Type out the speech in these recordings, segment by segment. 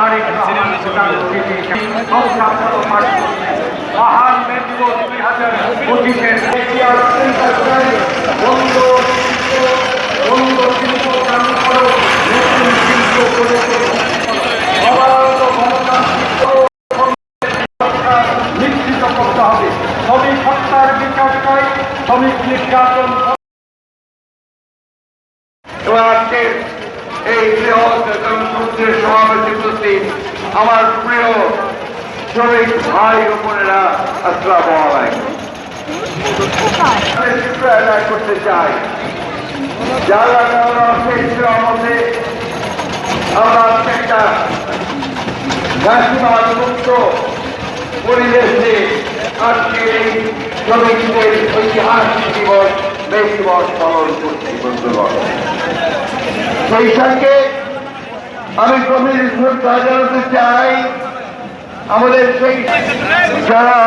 করছি মহান মেদিনী দুই হাজার পঁচিশের করো করে নিশ্চিত করতে হবে শ্রমিক হত্যার বিচার চাই শ্রমিক নির্যাতন এবং আজকের এই বৃহৎ গণতন্ত্রের সমাবেশে আমার প্রিয় শ্রমিক ভাই ও বোনেরা, আসসালাম আদায় করতে চাই। যারা আমাদের আমরা এই ঐতিহাসিক দিবস মে দিবস পালন করছি, বন্ধুগণ। সেই সঙ্গে আমি শ্রদ্ধা জানাতে চাই। আমাদের সেই যারা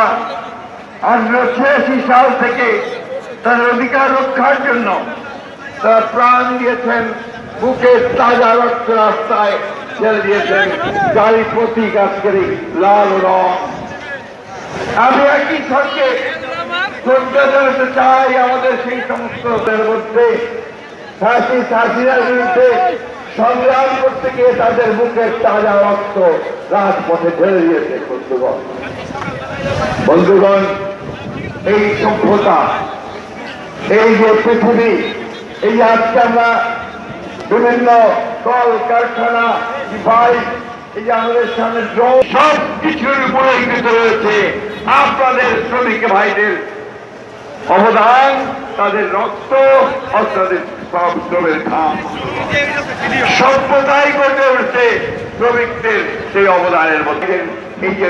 আঠারো ছিয়াশি সাল থেকে তাদের অধিকার রক্ষার জন্য তারা প্রাণ দিয়েছেন বুকের তাজা রক্ত রাস্তায় ছেড়ে দিয়েছেন। গাড়ি প্রতীক আজকের লাল রং। আমি একই সঙ্গে চাই আমাদের সেই সমস্ত মধ্যে। ফাঁসি ফাঁসিরার বিরুদ্ধে সংগ্রাম করতে গিয়ে তাদের বুকের তাজা রক্ত রাজপথে ঢেলে দিয়েছে বন্ধুগণ। বন্ধুগণ, এই সভ্যতা, এই যে পৃথিবী, এই আজকে আমরা বিভিন্ন কল কারখানা ডিভাইস এই আমাদের সামনে ড্রোন সব কিছুর উপরে কৃত রয়েছে। আপনাদের শ্রমিক ভাইদের অবদান, তাদের রক্ত তাদের সব শ্রমের ঘাম সভ্যতাই গড়ে উঠছে শ্রমিকদের সেই অবদানের মধ্যে। এই যে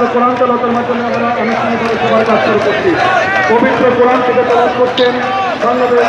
পবিত্র কোরআন তেলাতের মাধ্যমে আমরা আনুষ্ঠানিকভাবে সবাই কাজ শুরু করছি। পবিত্র কোরআন থেকে তলাশ করছেন বাংলাদেশ